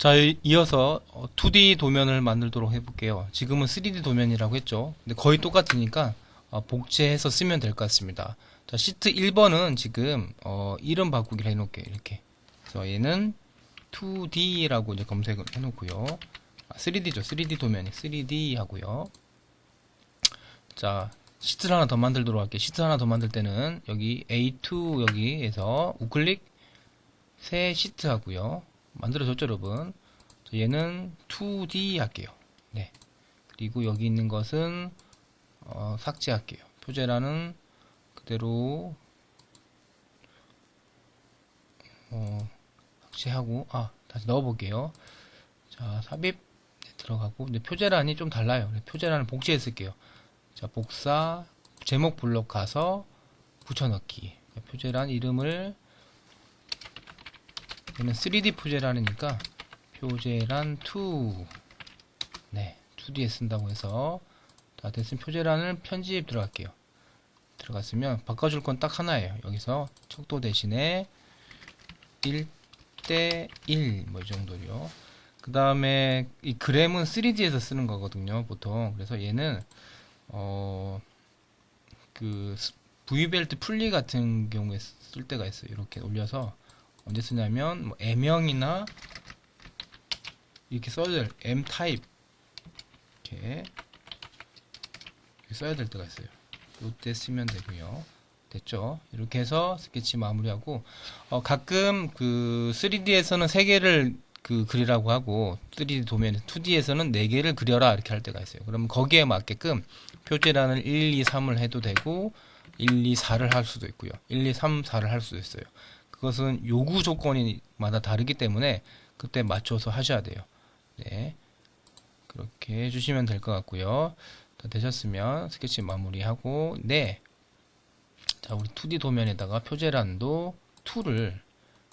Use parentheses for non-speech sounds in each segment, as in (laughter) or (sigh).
자, 이- 이어서 어, 2D 도면을 만들도록 해볼게요. 지금은 3D 도면이라고 했죠. 근데 거의 똑같으니까 어, 복제해서 쓰면 될 것 같습니다. 자, 시트 1번은 지금 어, 이름 바꾸기를 해놓을게요. 이렇게. 그래서 얘는 2D라고 이제 검색을 해놓고요. 아, 3D죠. 3D 도면이 3D 하고요. 자, 시트를 하나 더 만들도록 할게요. 시트 하나 더 만들 때는 여기 A2 여기에서 우클릭 새 시트 하고요. 만들어졌죠, 여러분? 자, 얘는 2D 할게요. 네. 그리고 여기 있는 것은 어, 삭제할게요. 표제라는 그대로 어, 삭제하고 아 다시 넣어볼게요. 자 삽입 네, 들어가고 근데 표제란이 좀 달라요. 그래서 표제란을 복제해 쓸게요. 자 복사 제목 블록 가서 붙여넣기 표제란 이름을 얘는 3D 표제란이니까 표제란 2 네, 2D에 쓴다고 해서 다 됐으면 표제란을 편집 들어갈게요. 들어갔으면 바꿔줄 건 딱 하나예요. 여기서 척도 대신에 1대 1, 뭐 이 정도요. 그 다음에 이 그램은 3D에서 쓰는 거거든요, 보통. 그래서 얘는, 어, 그, V벨트 풀리 같은 경우에 쓸 때가 있어요. 이렇게 올려서. 언제 쓰냐면, 뭐, M형이나, 이렇게 써야 될, M 타입. 이렇게. 써야 될 때가 있어요. 이때 쓰면 되고요. 됐죠? 이렇게 해서 스케치 마무리하고 어, 가끔 그 3D에서는 3개를 그 그리라고 하고 3D 도면 2D에서는 4개를 그려라 이렇게 할 때가 있어요. 그러면 거기에 맞게끔 표제란을 1, 2, 3을 해도 되고 1, 2, 4를 할 수도 있고요. 1, 2, 3, 4를 할 수도 있어요. 그것은 요구 조건이마다 다르기 때문에 그때 맞춰서 하셔야 돼요. 네. 그렇게 해주시면 될 것 같고요. 다 되셨으면 스케치 마무리하고 네. 자, 우리 2D 도면에다가 표제란도 2를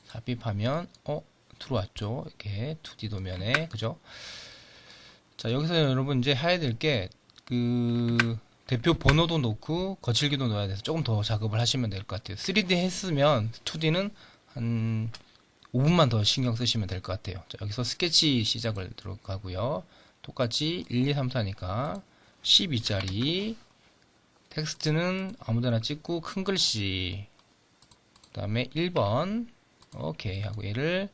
삽입하면 어? 들어왔죠. 이렇게 2D 도면에 그죠? 자, 여기서 여러분 이제 해야 될 게 그 대표 번호도 넣고 거칠기도 넣어야 돼서 조금 더 작업을 하시면 될 것 같아요. 3D 했으면 2D는 한 5분만 더 신경 쓰시면 될 것 같아요. 자, 여기서 스케치 시작을 들어가고요. 똑같이 1, 2, 3, 4니까 12짜리 텍스트는 아무데나 찍고 큰 글씨 그 다음에 1번 오케이 하고 얘를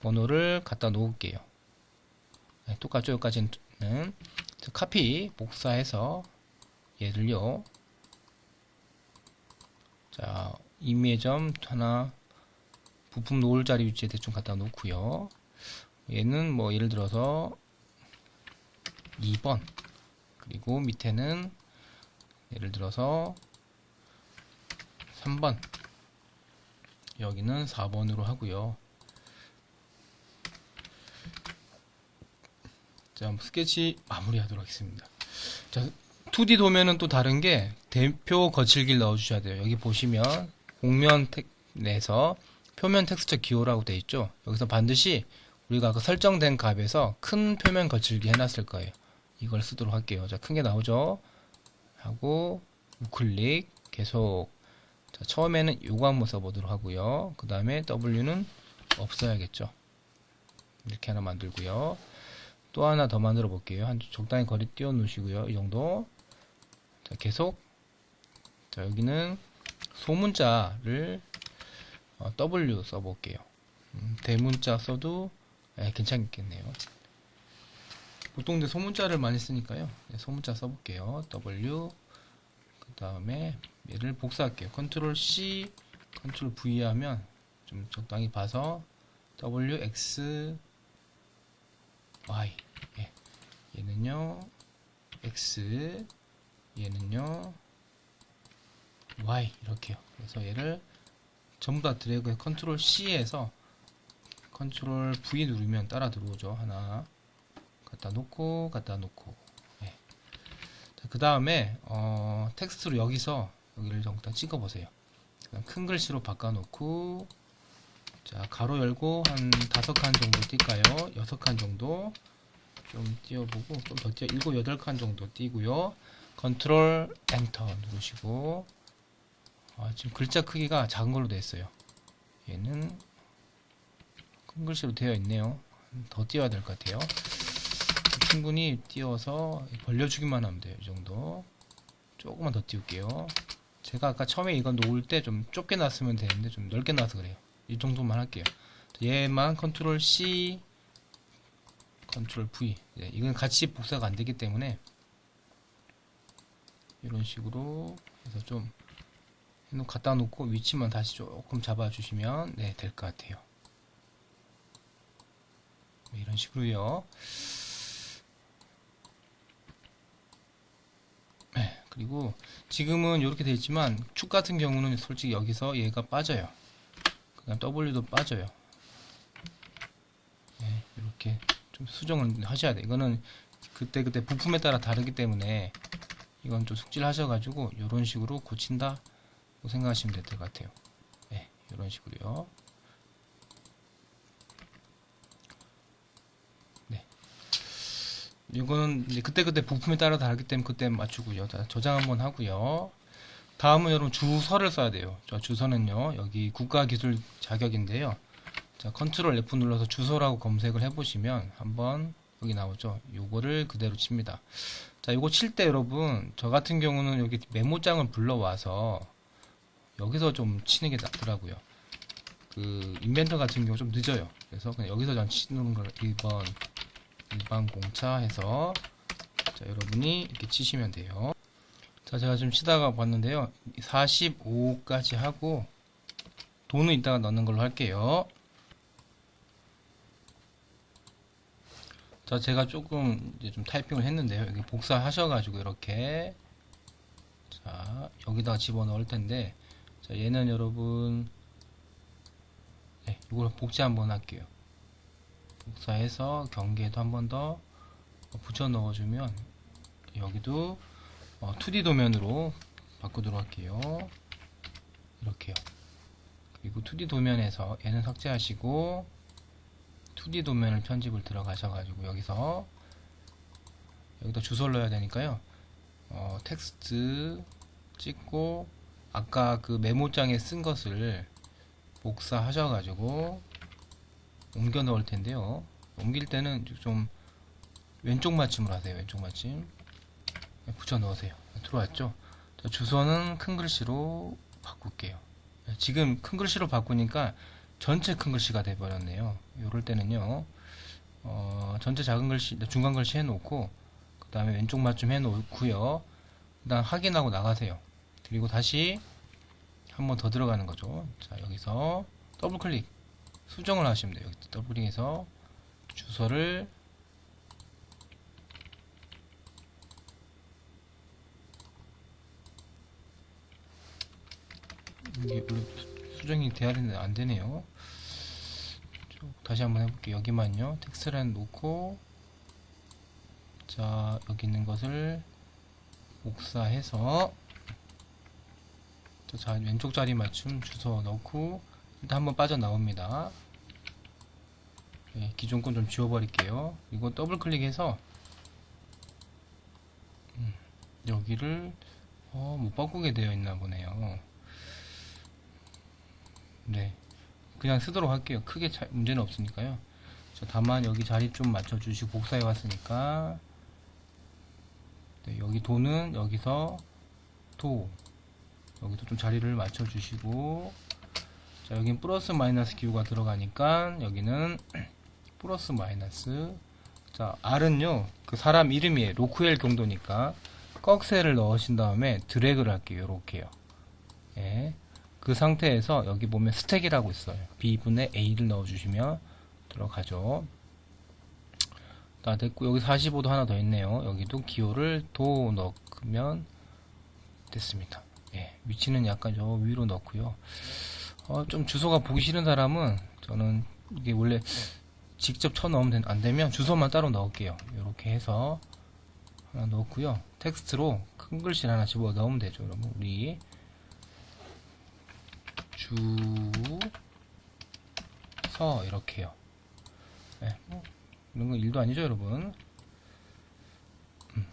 번호를 갖다 놓을게요 네, 똑같죠 여기까지는 카피 복사해서 얘를요. 자 임의점 하나 부품 놓을 자리 위치에 대충 갖다 놓고요. 얘는 뭐 예를 들어서 2번. 그리고 밑에는 예를 들어서 3번. 여기는 4번으로 하고요. 자 스케치 마무리하도록 하겠습니다. 자 2D 도면은 또 다른 게 대표 거칠기를 넣어 주셔야 돼요. 여기 보시면 텍 내에서 표면 텍스처 기호라고 되어 있죠? 여기서 반드시 우리가 그 설정된 값에서 큰 표면 거칠기 해놨을 거예요. 이걸 쓰도록 할게요. 자 큰 게 나오죠? 하고 우클릭 계속. 자, 처음에는 요거 한번 써보도록 하고요. 그 다음에 W는 없어야겠죠? 이렇게 하나 만들고요. 또 하나 더 만들어 볼게요. 한 적당히 거리 띄워 놓으시고요. 이 정도 자 계속. 자 여기는 소문자를 어, W 써볼게요. 음, 대문자 써도 예, 괜찮겠네요. 보통 근데 소문자를 많이 쓰니까요. 네, 소문자 써볼게요. W. 그 다음에 얘를 복사할게요. 컨트롤 C 컨트롤 V 하면 좀 적당히 봐서 W X Y. 예. 얘는요 X 얘는요. Y 이렇게요. 그래서 얘를 전부 다 드래그해 컨트롤 C에서 컨트롤 V 누르면 따라 들어오죠. 하나 갖다 놓고 갖다 놓고. 예. 그 다음에 어, 텍스트로 여기서 여기를 정당 찍어 보세요. 큰 글씨로 바꿔 놓고 자 가로 열고 한 다섯 칸 정도 띄까요. 여섯 칸 정도 좀 띄워보고 좀 더 띄워 일곱 여덟 칸 정도 띄고요 컨트롤 엔터 누르시고 아, 지금 글자 크기가 작은 걸로 되어 있어요 얘는 큰 글씨로 되어 있네요 더 띄워야 될 것 같아요. 충분히 띄워서 벌려주기만 하면 돼요. 이 정도. 조금만 더 띄울게요. 제가 아까 처음에 이거 놓을 때 좀 좁게 놨으면 되는데 좀 넓게 놔서 그래요. 이 정도만 할게요. 얘만 컨트롤 C, 컨트롤 V. 예, 이건 같이 복사가 안 되기 때문에 이런 식으로 해서 좀 갖다 놓고 위치만 다시 조금 잡아주시면 네, 될 것 같아요. 네, 이런 식으로요. 네, 그리고 지금은 이렇게 되어 있지만 축 같은 경우는 솔직히 여기서 얘가 빠져요. 그다음 W도 빠져요. 네, 이렇게 좀 수정을 하셔야 돼. 이거는 그때 그때 부품에 따라 다르기 때문에 이건 좀 숙질하셔가지고 이런 식으로 고친다 생각하시면 될 것 같아요. 네, 이런 식으로요. 네. 이거는 이제 그때그때 부품에 따라 다르기 때문에 그때 맞추고요. 자, 저장 한번 하고요. 다음은 여러분 주소를 써야 돼요. 저 주소는요. 여기 국가기술 자격인데요. 자, 컨트롤 F 눌러서 주소라고 검색을 해보시면 한번 여기 나오죠. 요거를 그대로 칩니다. 자, 요거 칠 때 여러분, 저 같은 경우는 여기 메모장을 불러와서 여기서 좀 치는 게 낫더라고요. 그 인벤터 같은 경우 좀 늦어요. 그래서 그냥 여기서 전 치는 걸 1번 일반 공차 해서 자, 여러분이 이렇게 치시면 돼요. 자, 제가 좀 치다가 봤는데요. 45까지 하고 돈은 이따가 넣는 걸로 할게요. 자, 제가 조금 이제 좀 타이핑을 했는데요. 여기 복사하셔가지고 이렇게 자, 여기다가 집어 넣을 텐데 자, 얘는 여러분 네, 이걸 복제 한번 할게요. 복사해서 경계도 한 번 더 붙여 넣어주면 여기도 어, 2D 도면으로 바꾸도록 할게요. 이렇게요. 그리고 2D 도면에서 얘는 삭제하시고 2D 도면을 편집을 들어가셔가지고 여기서 여기다 주소를 넣어야 되니까요. 어, 텍스트 찍고 아까 그 메모장에 쓴 것을 복사하셔가지고 옮겨 넣을 텐데요. 옮길 때는 좀 왼쪽 맞춤을 하세요. 왼쪽 맞춤. 네, 붙여 넣으세요. 들어왔죠? 자, 주소는 큰 글씨로 바꿀게요. 네, 지금 큰 글씨로 바꾸니까 전체 큰 글씨가 돼버렸네요. 이럴 때는요, 어, 전체 작은 글씨, 중간 글씨 해놓고, 그 다음에 왼쪽 맞춤 해놓고요. 그 다음 확인하고 나가세요. 그리고 다시 한 번 더 들어가는 거죠. 자, 여기서 더블 클릭, 수정을 하시면 돼요. 여기 더블 클릭해서 주소를 이게 수정이 돼야 되는데 안 되네요. 쭉 다시 한번 해볼게요. 여기만요. 텍스트를 놓고 자 여기 있는 것을 복사해서 자 왼쪽 자리 맞춤 주소 넣고 일단 한번 빠져나옵니다. 네, 기존 건 좀 지워버릴게요. 이거 더블 클릭해서 음, 여기를 어, 못 바꾸게 되어 있나 보네요. 네. 그냥 쓰도록 할게요. 크게 차- 문제는 없으니까요. 자, 다만 여기 자리 좀 맞춰주시고 복사해 왔으니까 네, 여기 도는 여기서 도 여기도 좀 자리를 맞춰주시고 자 여긴 플러스 마이너스 기호가 들어가니까 여기는 (clears throat) 플러스 마이너스 자 R은요 그 사람 이름이에요 로크엘 경도니까 꺽쇠를 넣으신 다음에 드래그를 할게요 요렇게요 예. 그 상태에서 여기 보면 스택이라고 있어요. B분의 A를 넣어주시면 들어가죠. 다 됐고 여기 45도 하나 더 있네요. 여기도 기호를 도 넣으면 됐습니다. 예, 위치는 약간 저 위로 넣고요. 어, 좀 주소가 보기 싫은 사람은 저는 이게 원래 직접 쳐 넣으면 된- 안 되면 주소만 따로 넣을게요. 이렇게 해서 하나 넣고요. 텍스트로 큰 글씨 하나 집어 넣으면 되죠. 여러분 우리 주서 이렇게요. 네, 뭐 이런 건 일도 아니죠, 여러분. 음,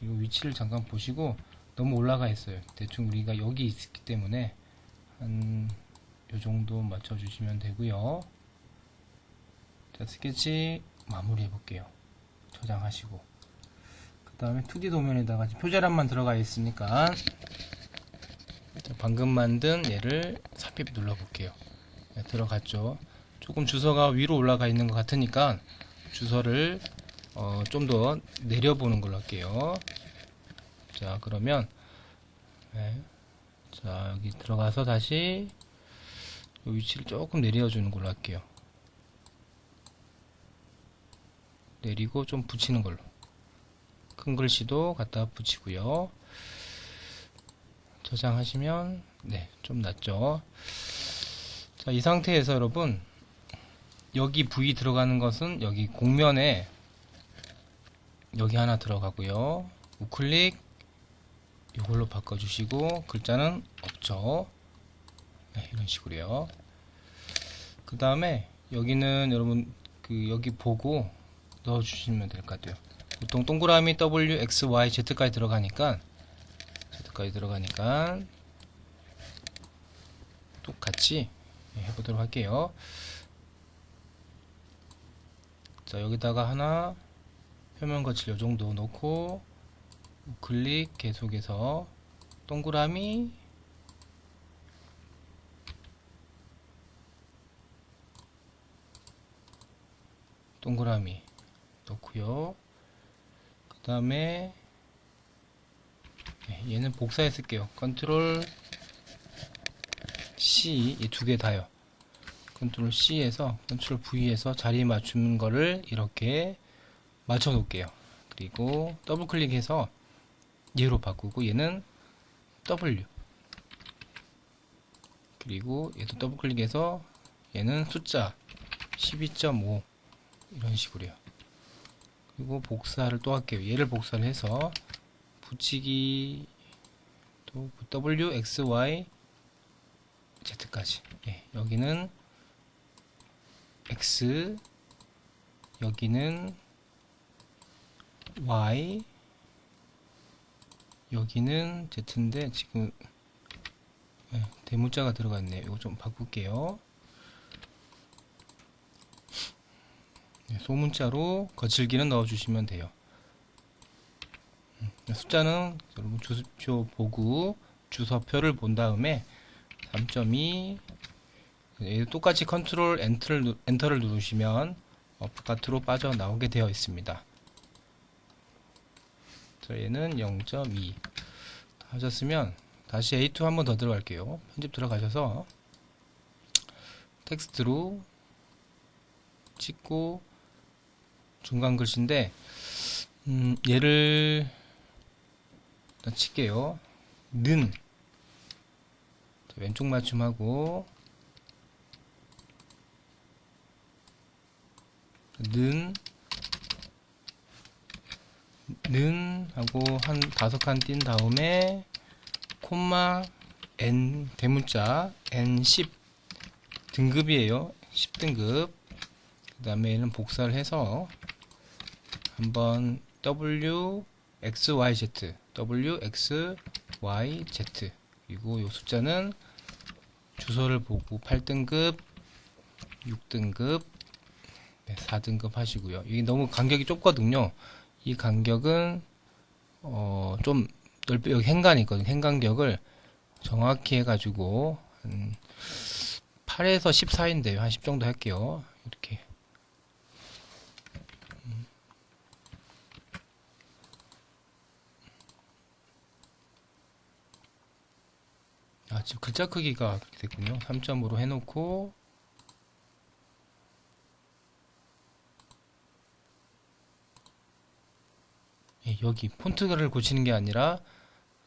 이거 위치를 잠깐 보시고 너무 올라가 있어요. 대충 우리가 여기 있기 때문에 한 요 정도 맞춰 주시면 되고요. 자, 스케치 마무리해 볼게요. 저장하시고. 그 다음에 2D 도면에다가 표제란만 들어가 있으니까 자, 방금 만든 얘를 삽입 눌러 볼게요. 네, 들어갔죠. 조금 주소가 위로 올라가 있는 것 같으니까 주소를 어, 좀 더 내려보는 걸로 할게요. 자, 그러면 네. 자, 여기 들어가서 다시 이 위치를 조금 내려주는 걸로 할게요. 내리고 좀 붙이는 걸로. 큰 글씨도 갖다 붙이고요. 저장하시면 네, 좀 낫죠. 자, 이 상태에서 여러분 여기 V 들어가는 것은 여기 공면에 여기 하나 들어가고요. 우클릭 이걸로 바꿔주시고 글자는 없죠. 네, 이런 식으로요. 그 다음에 여기는 여러분 그 여기 보고 넣어주시면 될 것 같아요. 보통 동그라미 W, X, Y, Z까지 들어가니까 Z까지 들어가니까 똑같이 해보도록 할게요. 자 여기다가 하나 표면 거칠 요 정도 놓고 클릭 계속해서 동그라미 동그라미 넣고요. 그 다음에 네, 얘는 복사해 쓸게요. 컨트롤 C 이 두 개 다요. 컨트롤 C에서 컨트롤 V에서 자리 맞추는 거를 이렇게 맞춰 놓을게요. 그리고 더블 클릭해서 얘로 바꾸고 얘는 W 그리고 얘도 더블 클릭해서 얘는 숫자 12.5 이런 식으로요. 그리고 복사를 또 할게요. 얘를 복사를 해서 붙이기 또 W, X, Y, Z까지. 예, 여기는 X, 여기는 Y, 여기는 Z인데 지금 예, 대문자가 들어갔네요. 이거 좀 바꿀게요. 네, 소문자로 거칠기는 넣어주시면 돼요. 음, 숫자는 여러분 주소표 보고 주소표를 본 다음에 3.2얘 똑같이 컨트롤 엔터를, 누- 엔터를 누르시면 어, 바깥으로 빠져나오게 되어 있습니다. 자, 얘는 0.2 하셨으면 다시 A2 한 번 더 들어갈게요. 편집 들어가셔서 텍스트로 찍고 중간 글씨인데 음, 얘를 일단 칠게요. 는 자, 왼쪽 맞춤하고 는, 는 하고 한 다섯 칸 띈 다음에 콤마 n 대문자 n10 등급이에요. 10등급. 그 다음에 얘는 복사를 해서 한번 W, X, Y, Z, W, X, Y, Z. 그리고 이 숫자는 주소를 보고 8등급, 6등급, 네, 4등급 하시고요. 이게 너무 간격이 좁거든요. 이 간격은 어, 좀 넓게 여기 행간이 있거든요. 행간격을 정확히 해가지고 한 8에서 10 사이인데요. 한 10 정도 할게요. 이렇게. 음. 아, 지금 글자 크기가 그렇게 됐군요. 3점으로 해놓고 예, 여기 폰트를 고치는 게 아니라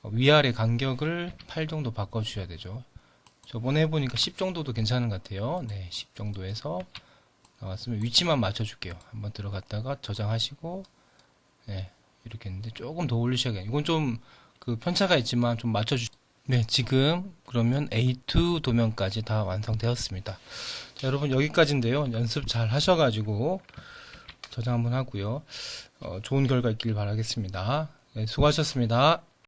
위아래 간격을 8 정도 바꿔주셔야 되죠. 저번에 해보니까 10 정도도 괜찮은 것 같아요. 네, 10 정도에서 나왔으면 위치만 맞춰줄게요. 한번 들어갔다가 저장하시고, 네, 이렇게 했는데 조금 더 올리셔야겠네요. 이건 좀 그 편차가 있지만 좀 맞춰주. 네, 지금 그러면 A2 도면까지 다 완성되었습니다. 자, 여러분 여기까지인데요. 연습 잘 하셔가지고 저장 한번 하고요. 어, 좋은 결과 있길 바라겠습니다. 네, 수고하셨습니다.